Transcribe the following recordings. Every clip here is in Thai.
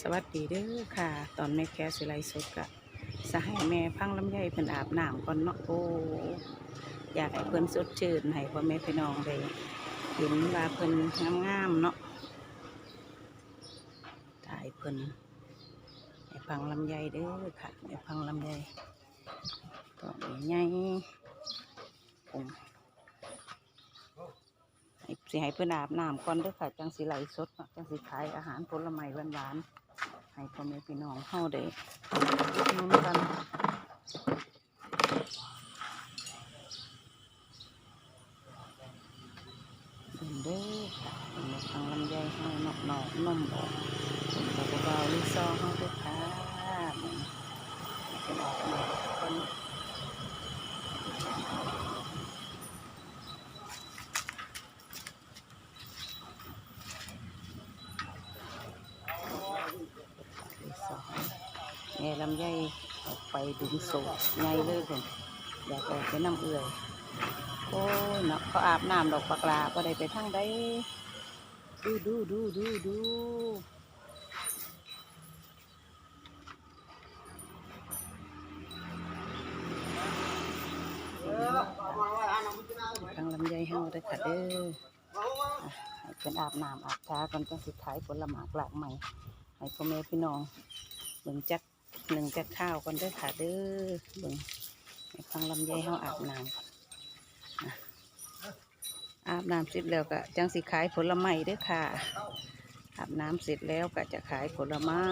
สวัสดีเด้อค่ะ ตอนแม่แคสไลสดกะสหายแม่พังลำไยเพิ่นอาบน้ำก่อนเนาะโอ้อยากให้เพิ่นสดชื่นให้พ่อแม่พี่น้องได้เห็นว่าเพิ่นงามๆเนาะถ่ายเพิ่นให้พังลำไยเด้อค่ะแม่พังลำไยก็ใหญ่ๆผม สิให้เพิ่นอาบน้ำก่อนเด้อค่ะจังสีไหลสดเนาะจังสีขายอาหารผลไม้หวานๆให้พ่อแม่พี่น้องเข้าได้นุ่มกันเดินเด้อค่ะเป็นมาทางลำไยเฮาเนาะเนาะนมออกเป็นกระเบาลิซอเฮาเด้วยค่ะมันเป็นออกมาคนลิซอแม่ลำไยออกไปดึงโซ่ใหญ่เลยเพิ่นอยากออกไปน้ำเอื่อยโอ้ยเนาะเขาอาบน้ำดอกปลากลาก็ได้ไปทางใดดูดูดูดูดูทางลำไยเฮาได้อค่ะเด้ออะให้เป็นอาบน้ำอาบทาก่อนจังสุดท้ายผลละหมากหลากใหม่ให้พ่อแม่พี่น้องเบิ่งจัก หนึ่งจักข้าวก่อนเด้อค่ะเด้อเบิ่งให้ทางลำไยเฮาอาบน้ำก่อนอาบน้ำเสร็จแล้วก็จังสิขายผลไม้เด้วยค่ะ อาบน้ำเสร็จแล้วก็จะขายผลไม้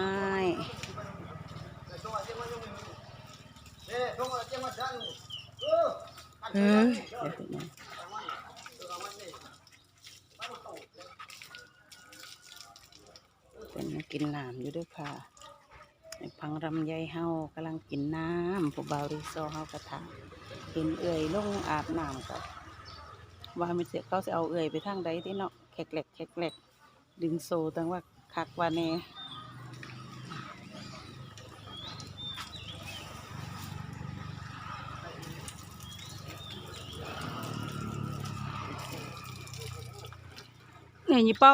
เออเดี๋ยวถึงนะเป็นมากินน้ำอยู่เด้วยค่ะไอ้ พังรำไยเฮากำลังกินน้ำผู้บาวรีโซเฮากระถางเห็นเอื่อยลงอาบน้ำกับว่าไม่เสียเขาจะเอาเอื่อยไปทางใดที่เนาะแขกเหลกแขกเหลกดึงโซตั้งว่าคักว่าแน่เนี่ยยี่เป้า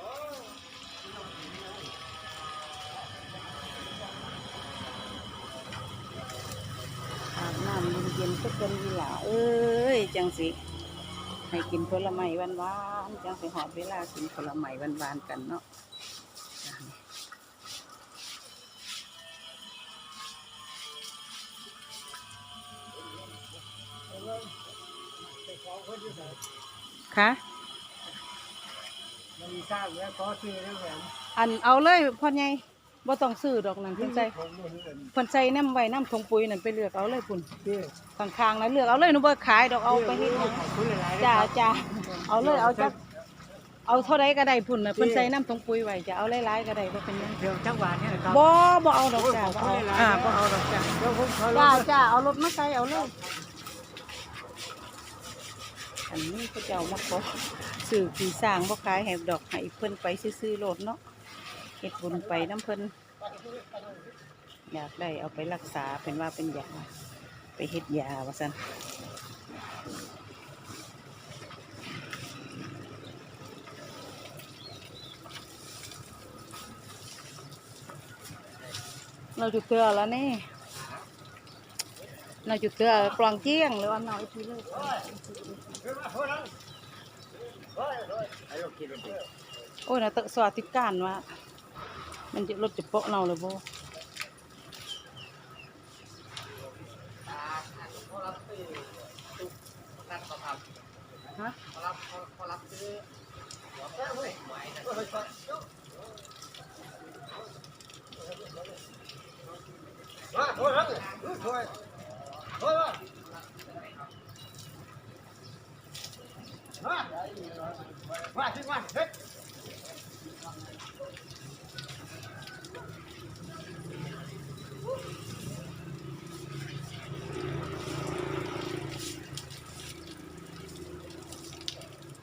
ำเย็นๆก็เป็นวีหลาเอ้ยจังสิให้กินผลไม้หวานๆจังสิหอดเวลากินผลไม้หวานๆกันเนาะค่ะมันทราบแล้วก็ที่นั่นแหละอันเอาเลยพ่อใหญ่ บ่ต้องซื้อดอกนั่นเพิ่นใส่ของมันนั่นเพิ่นใส่น้ำไว้น้ำทงปุ๋ยนั่นไปเลือกเอาเลยพุ่นที่ข้างๆนั้นเลือกเอาเลยหนูบ่ขายดอกเอาไปเฮ็ดหยังขอบคุณหลายๆจ้าจ้าเอาเลยเอาจักเอาเท่าใดก็ได้พุ่นน่ะเพิ่นใส่น้ำทงปุ๋ยไว้จะเอาหลายๆก็ได้บ่เป็นหยังเดี๋ยวจังหวะนี้ครับบ่บ่เอาดอกจ้าบ่เอาอ่าบ่เอาดอกจ้าเดี๋ยวผมขอลจ้างจ้าเอารถมาใส่เอาเลยอันนี้เขาเจ้ามาขอสื่อผีสร้างบ่ขายให้ดอกให้เพิ่นไปซื้อๆโลดเนาะ เฮ็ดบุญไปน้ำเพิ่นอยากได้เอาไปรักษาเป็นว่าเป็นยาไปเฮ็ดยาว่าซั่นเราจุดเกลือแล้วนี่เราจุดเกลือกลองเจี้ยงหรือว่าน้อยทีเลยโอ้ยนะตะสวัสดิการว่า มันจะรถจะโปะเราเลยโบฮะมาโทษครับ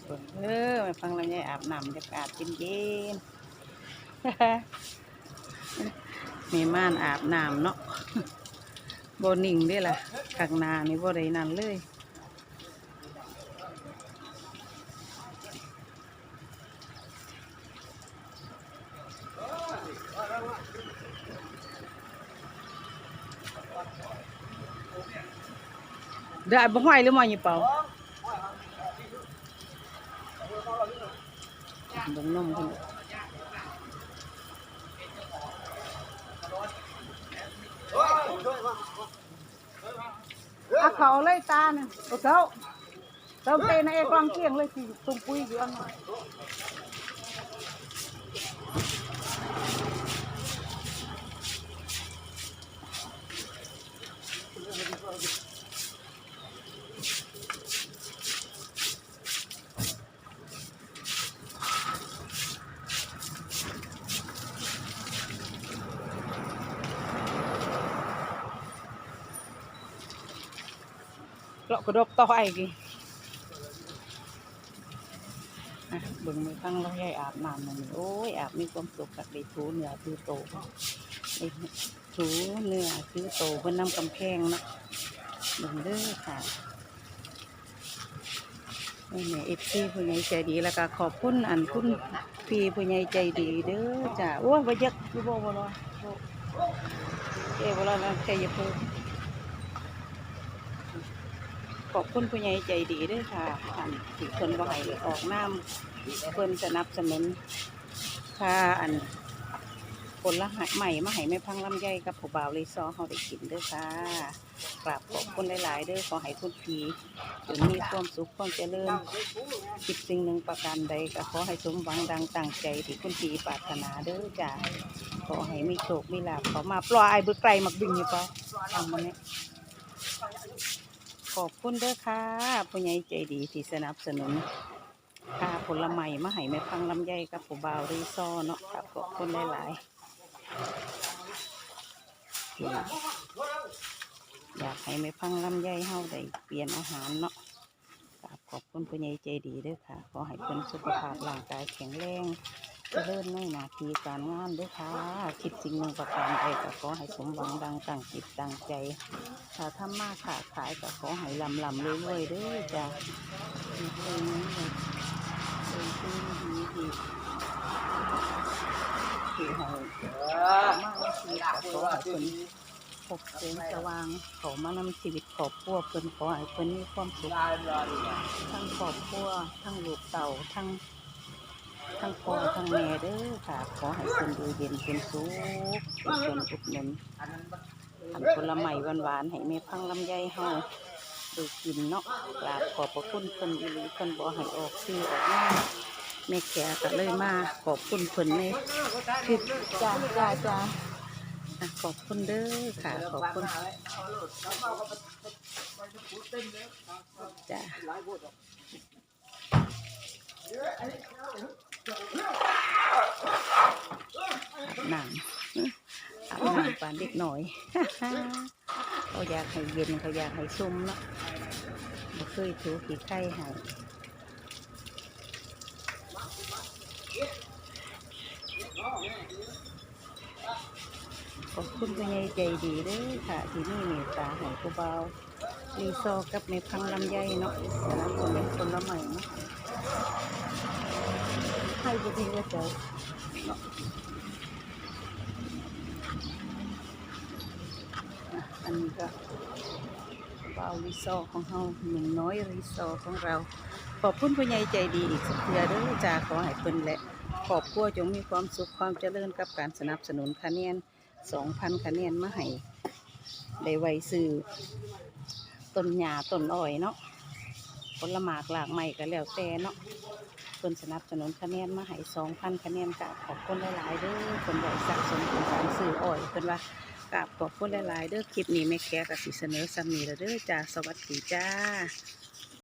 เออมาฟังลำไยอาบน้ำบรรยากาศเย็นๆมีม่านอาบน้ำเนาะโบนิ่งด้วยล่ะข้างหน้านี่บ่ได้นั่นเลยเดี๋ยวบ่ห้อยหรือมอยี่เป่าเบิ่ง นมเพิ่นอาเขาเลยตาเนี่ยโอ้เจ้าเติมเตในเอกวางเกียงเลยสิตุ้มปุ้ยอยู่อันนั้น กระดบต่อไอ้กี่เบิ่งมือตั้งเราใหญ่อาบน้ำมันโอ้ยอาบมีความสุขกับได้ถูเนื้อถูโตได้ถูเนื้อถูโตเพิ่นนำกำแพงนะเบิ่งเด้อค่ะนี่แม่เอฟซีผู้ใหญ่ใจดีแล้วก็ขอบคุณอันคุณพี่ผู้ใหญ่ใจดีเด้อจ้าโอ้ยบ่ยักยู่บ่บ่รอบ่เอ้บ่รอแล้วแค่อย่าเพิ่มข อบคุณผู้ใหญ่ใจดีด้อค่ะอันที่เพิ่นบ่ให้ออกน้ำเพิ่นสนับสนุนค่าอันผลละหายใหม่มาให้แม่พังลำไยกับผู้บ่าวรีซอเฮาได้กินด้อค่ะกราบขอบคุณหลายๆเด้อขอให้คุณพี่จงมีความสุขความเจริญคิดสิ่งหนึ่งประการใดก็ขอให้สมหวังดังตั้งใจที่คุณปีปรารถนาเด้อจ้าขอให้มีโชคมีลาภขอมาปล่อยไอ้เบุไกลมักบิงอยู่เปล่าทำมันนี้ อบคุณเด้อค่ะผู้ใหญ่ใจดีที่สนับสนุนค่าผลไม้มาให้แม่พังลำไยกับผู้บ่าวรีซอเนาะครับขอบคุณหลายๆอยากให้แม่พังลำไยเฮาได้เปลี่ยนอาหารเนาะขอบคุณผู้ใหญ่ใจดีเด้วยค่ะ ขอให้เพิ่นสุขภาพร่างกายแข็งแรง เริญในหนาทีการงานด้วยค่ะคิดสิ่งหนึ่งประการใดก็ขอให้สมหวังดังตั้งจิตตั้งใจถ้าทำมาค้าขายก็ขอให้ลำลำรวยๆด้อจ้ะมีเพลงนี้เลยเป็นที่ดีดีที่ให้มาในชีก็ขอให้เพิ่นพบแสงสว่างขอมานำชีวิตครอบครัวเพิ่นขอให้เพิ่นมีความสุขทั้งครอบครัวทั้งลูกเต่าทั้ง ทั้งพ่อทั้งแม่เด้อค่ะขอให้คนดูเย็นเป็นสุขเป็นคนอุดหนุนอันผลไม้หวานๆให้แม่พังลำไยเฮาดูกินเนาะกราบขอบพระคุณเพิ่นอีหลีเพิ่นบ่ให้ออกชื่อออกหน้าแม่แขกก็เลยมาขอบคุณเพิ่นในคือจ้าจ้าจ้าขอบคุณเด้อค่ะขอบคุณจ้า หนังอาน้ำปานเด็กหน่อย เขาอยากให้เย็นเขาอยากให้ซุ่มเนาะบ่เคยถูขี้ไข่ให้ขอบคุณผู้ใหญ่ใจดีด้อค่ะที่นี่เมตตาให้ผู้เบารีซอกับในพังลำไยเนาะสนับสนุนคนละใหม่เนาะ ให้บุดีว่าเจ้าอะอันนี้ก็วาวรีสอของเราหนึ่งน้อยรีสอของเรา ขอบคุณผู้ใหญ่ใจดีอีกสักเทือเด้อจ้าขอให้เพิ่นและขอบครัวจงมีความสุขความเจริญกับการสนับสนุนคะแนนสองพันคะแนนมาให้ได้ไวซื้อต้นหญ้าต้นอ้อยเนาะผลหมากหลากใหม่ก็แล้วแต่เนาะ เพิ่นสนับสนุนคะแนนมาให้สองพันคะแนนกับขอบคุณหลายๆเด้อเพิ่นได้สะสมเป็นการซื้ออ้อยเพิ่นว่ากราบขอบคุณหลายๆเด้อคลิปนี้แม่แค่กับสิเสนอซ้ำนี้แล้วเด้อจ้าสวัสดีจ้า